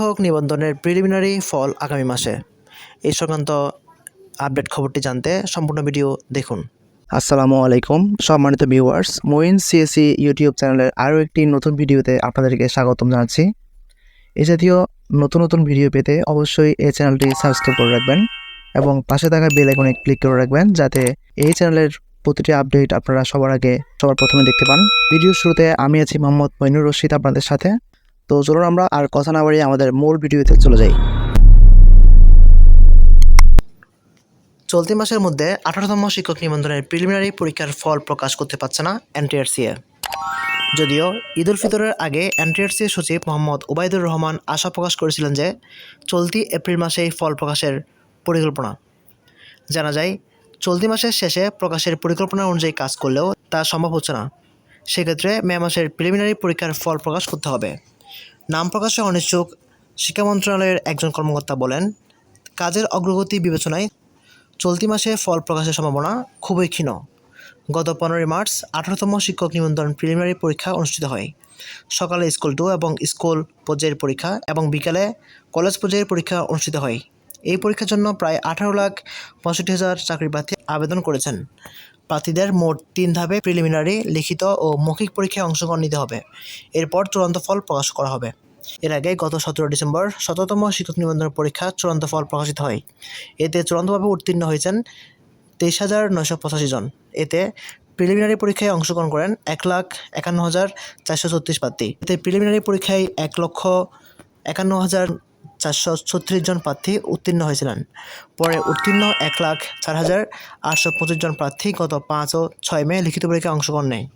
শিক্ষক নিবন্ধনের প্রিলিমিনারি ফল আগামী মাসে। এই সংক্রান্ত আপডেট খবরটি জানতে সম্পূর্ণ ভিডিও দেখুন। আসসালামু আলাইকুম, সম্মানিত ভিউয়ার্স মোইন সিএসি ইউটিউব চ্যানেলের আরও একটি নতুন ভিডিওতে আপনাদেরকে স্বাগতম জানাচ্ছি। এ জাতীয় নতুন নতুন ভিডিও পেতে অবশ্যই এই চ্যানেলটি সাবস্ক্রাইব করে রাখবেন এবং পাশে থাকা বেল আইকনে ক্লিক করে রাখবেন যাতে এই চ্যানেলের প্রতিটি আপডেট আপনারা সবার আগে সবার প্রথমে দেখতে পান। ভিডিওর শুরুতে আমি আছি মোহাম্মদ মইনুর রশিদ আপনাদের সাথে। তো চলুন আমরা আর কথা না বাড়িয়ে আমাদের মূল ভিডিওতে চলে যাই। চলতি মাসের মধ্যে আঠারোতম শিক্ষক নিবন্ধনের প্রিলিমিনারি পরীক্ষার ফল প্রকাশ করতে পারছে না এনটিআরসিএ। যদিও ঈদ উল ফিতরের আগে এনটিআরসি সচিব মোহাম্মদ ওবায়দুর রহমান আশা প্রকাশ করেছিলেন যে চলতি এপ্রিল মাসেই ফল প্রকাশের পরিকল্পনা। জানা যায়, চলতি মাসের শেষে প্রকাশের পরিকল্পনা অনুযায়ী কাজ করলেও তা সম্ভব হচ্ছে না। সেক্ষেত্রে মে মাসের প্রিলিমিনারি পরীক্ষার ফল প্রকাশ করতে হবে। নাম প্রকাশে অনিচ্ছুক শিক্ষা মন্ত্রণালয়ের একজন কর্মকর্তা বলেন, কাজের অগ্রগতি বিবেচনায় চলতি মাসে ফল প্রকাশের সম্ভাবনা খুবই ক্ষীণ। গত পনেরোই মার্চ আঠারোতম শিক্ষক নিবন্ধন প্রিলিমিনারি পরীক্ষা অনুষ্ঠিত হয়। সকালে স্কুল টু এবং স্কুল পর্যায়ের পরীক্ষা এবং বিকালে কলেজ পর্যায়ের পরীক্ষা অনুষ্ঠিত হয়। এই পরীক্ষার জন্য প্রায় আঠারো লাখ পঁয়ষট্টি হাজার চাকরি প্রার্থী আবেদন করেছেন। প্রার্থীদের মোট তিন ধাপে প্রিলিমিনারি লিখিত ও মৌখিক পরীক্ষায় অংশগ্রহণ নিতে হবে। এরপর চূড়ান্ত ফল প্রকাশ করা হবে। এর আগে গত সতেরো ডিসেম্বর শততম শিক্ষক নিবন্ধন পরীক্ষা চূড়ান্ত ফল প্রকাশিত হয়। এতে চূড়ান্তভাবে উত্তীর্ণ হয়েছেন তেইশ হাজার নয়শো পঁচাশি জন। এতে প্রিলিমিনারি পরীক্ষায় অংশগ্রহণ করেন এক লাখ একান্ন হাজার চারশো ছত্রিশ প্রার্থী। এতে প্রিলিমিনারি পরীক্ষায় এক লক্ষ একান্ন হাজার চারশো ছত্রিশ জন প্রার্থী উত্তীর্ণ হয়েছিলেন। পরে উত্তীর্ণ এক লাখ চার হাজার আটশো পঁচিশ জন প্রার্থী গত পাঁচ ও ছয় মে লিখিত পরীক্ষায় অংশগ্রহণ নেয়।